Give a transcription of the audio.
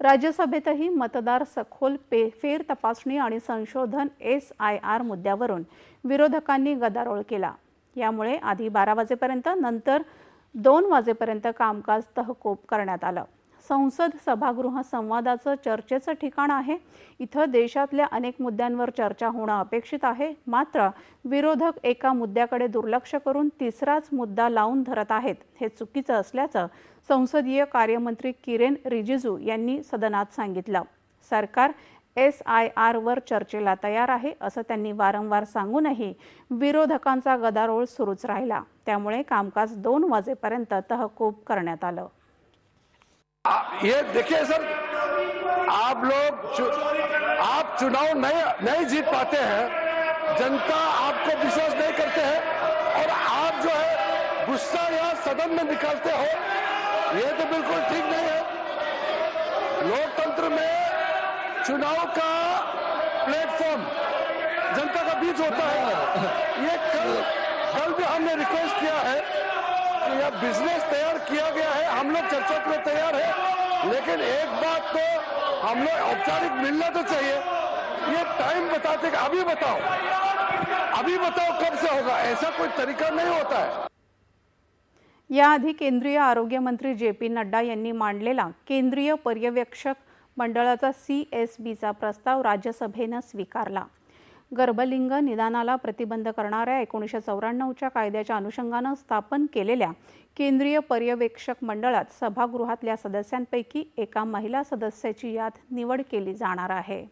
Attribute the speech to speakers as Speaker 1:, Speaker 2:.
Speaker 1: राज्यसभेतही मतदार सखोल पे फेर तपासणी आणि संशोधन एस आय आर मुद्द्यावरून विरोधकांनी गदारोळ केला. यामुळे आधी बारा वाजेपर्यंत नंतर दोन वाजेपर्यंत कामकाज तहकूब करण्यात आलं. संसद सभागृह संवादाचं चर्चेचं ठिकाण आहे. इथं देशातल्या अनेक मुद्द्यांवर चर्चा होणं अपेक्षित आहे. मात्र विरोधक एका मुद्द्याकडे दुर्लक्ष करून तिसराच मुद्दा लावून धरत आहेत. हे चुकीचं असल्याचं संसदीय कार्यमंत्री किरेन रिजिजू यांनी सदनात सांगितलं. सरकार एस आय आरवर चर्चेला तयार आहे असं त्यांनी वारंवार सांगूनही विरोधकांचा गदारोळ सुरूच राहिला. त्यामुळे कामकाज दोन वाजेपर्यंत तहकूब करण्यात आलं.
Speaker 2: ये देखिए सर आप लोग चु, आप चुनाव नहीं नहीं जीत पाते हैं। जनता आपको विश्वास नहीं करते हैं और आप जो है गुस्सा यहाँ सदन में निकालते हो ये तो बिल्कुल ठीक नहीं है। लोकतंत्र में चुनाव का प्लेटफॉर्म जनता का बीच होता है। ये कल कल भी हमने रिक्वेस्ट किया है कि यह बिज़नेस तैयार किया गया है हम लोग चर्चा के लिए तैयार है। लेकिन एक बात तो हम लोग औपचारिक मिलना तो चाहिए। ये टाइम बताते कि अभी बताओ। अभी बताओ कब से होगा। ऐसा कोई तरीका नहीं होता है।
Speaker 1: याआधी केंद्रीय आरोग्य मंत्री जे पी नड्डा यांनी मांडलेला केंद्रीय पर्यवेक्षक मंडळाचा सी एस बीचा प्रस्ताव राज्यसभेनं स्वीकारला. गर्भलिंग निदानाला प्रतिबंध करणाऱ्या एकोणीसशे चौऱ्याण्णवच्या कायद्याच्या अनुषंगानं स्थापन केलेल्या केंद्रीय पर्यवेक्षक मंडळात सभागृहातल्या सदस्यांपैकी एका महिला सदस्याची यात निवड केली जाणार आहे.